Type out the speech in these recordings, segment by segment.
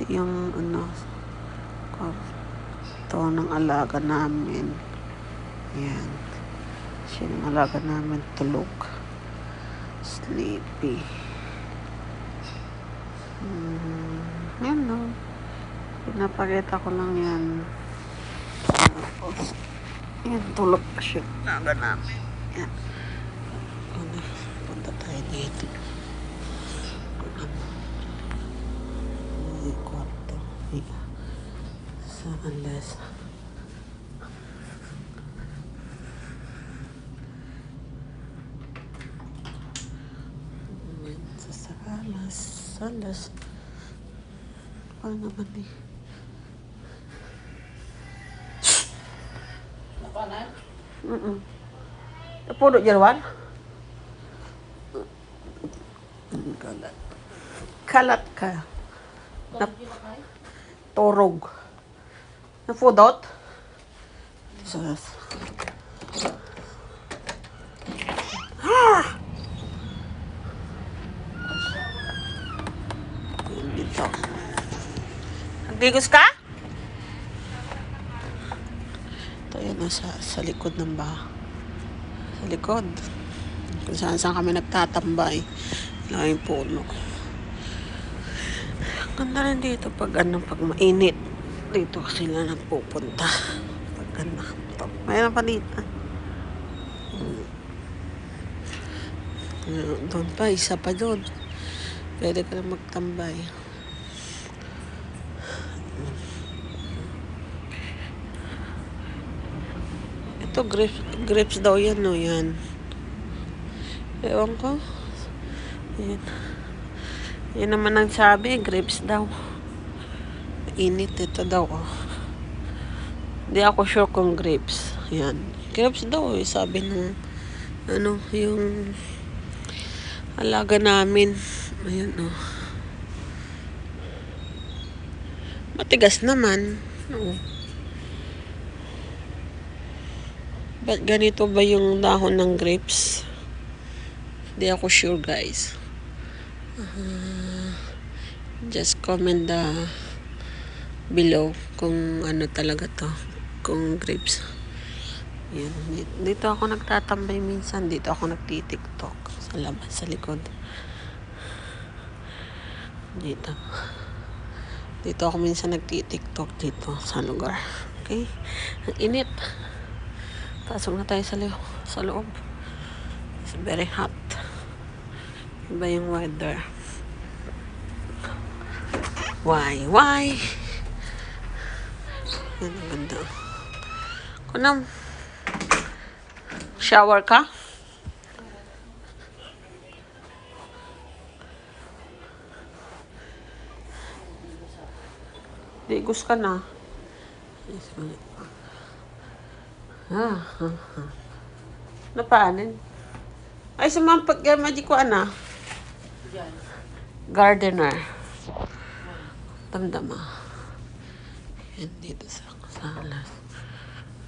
Ito yung ano, kwarto ng alaga namin. Yan. Siya yung alaga namin tulog. Sleepy. Hmm, yan no. Pinapakita ko lang yan. Tapos, yan, tulog siya. Alaga namin. Yan. Ano, punta tayo dito. Sa alas. Ayan, Sa salas. Paano naman eh? Napanan? Mm-mm. Jarwan? Kalat. Kalat ka. Nap torog. Napudot? Sus. Ah! Yan Dito. Nagdigos ka? Ito yun, nasa sa likod ng baha. Sa likod. Kung saan saan kami nagtatambay. Laking puno. Ganda rin dito pag ano, pag mainit. Dito sila nagpupunta. Pag ano. Ito. Mayroon pa dito. Ano, Doon pa, isa pa doon. Pwede ka na magtambay. Ito, grapes, grapes daw yan, no? Yan. Ewan ko. Yan. Yan naman ang sabi, grapes daw. Init ito daw, oh. Hindi ako sure kung grapes. Yan. Grapes daw, eh, sabi ng, ano, yung alaga namin. Ayan, oh. Matigas naman. Oo. Ba't ganito ba yung dahon ng grapes? Hindi ako sure, guys. Uh, just comment the below kung ano talaga to. Kung grapes. Yan. Dito ako nagtatambay minsan. Dito ako nagtitiktok. Sa labas, sa likod. Dito. Dito ako minsan nagtitiktok dito sa lugar. Okay? Ang init. Pasok na tayo sa, lo sa loob. It's very hot. Iba yung weather. Why? Why? Ang ganda. Kunam, shower ka? Digos ka na. Ah, ah, ah. Napaanin? Ay, sumampag ka, maji ko, ana. Gardener. Damdama. Yan dito sa salas.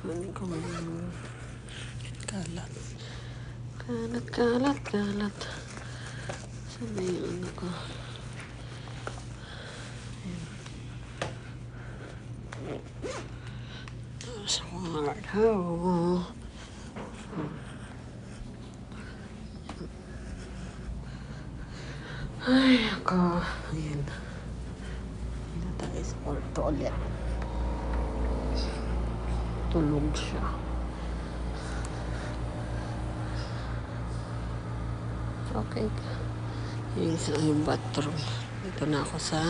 Ano kung kalat. Kalat, kalat, kalat. Saan na yung ano ko? Ayan. Sa kwarto. Ay, ako. Ayan. Dito tayo sa kwarto ulit. Tulog siya. Okay. Yung sa yung bathroom. Dito na ako sa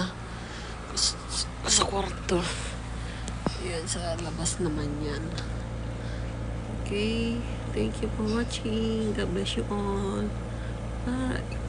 sa kwarto. Yan, sa labas naman yan. Okay. Thank you for watching. God bless you all. Bye.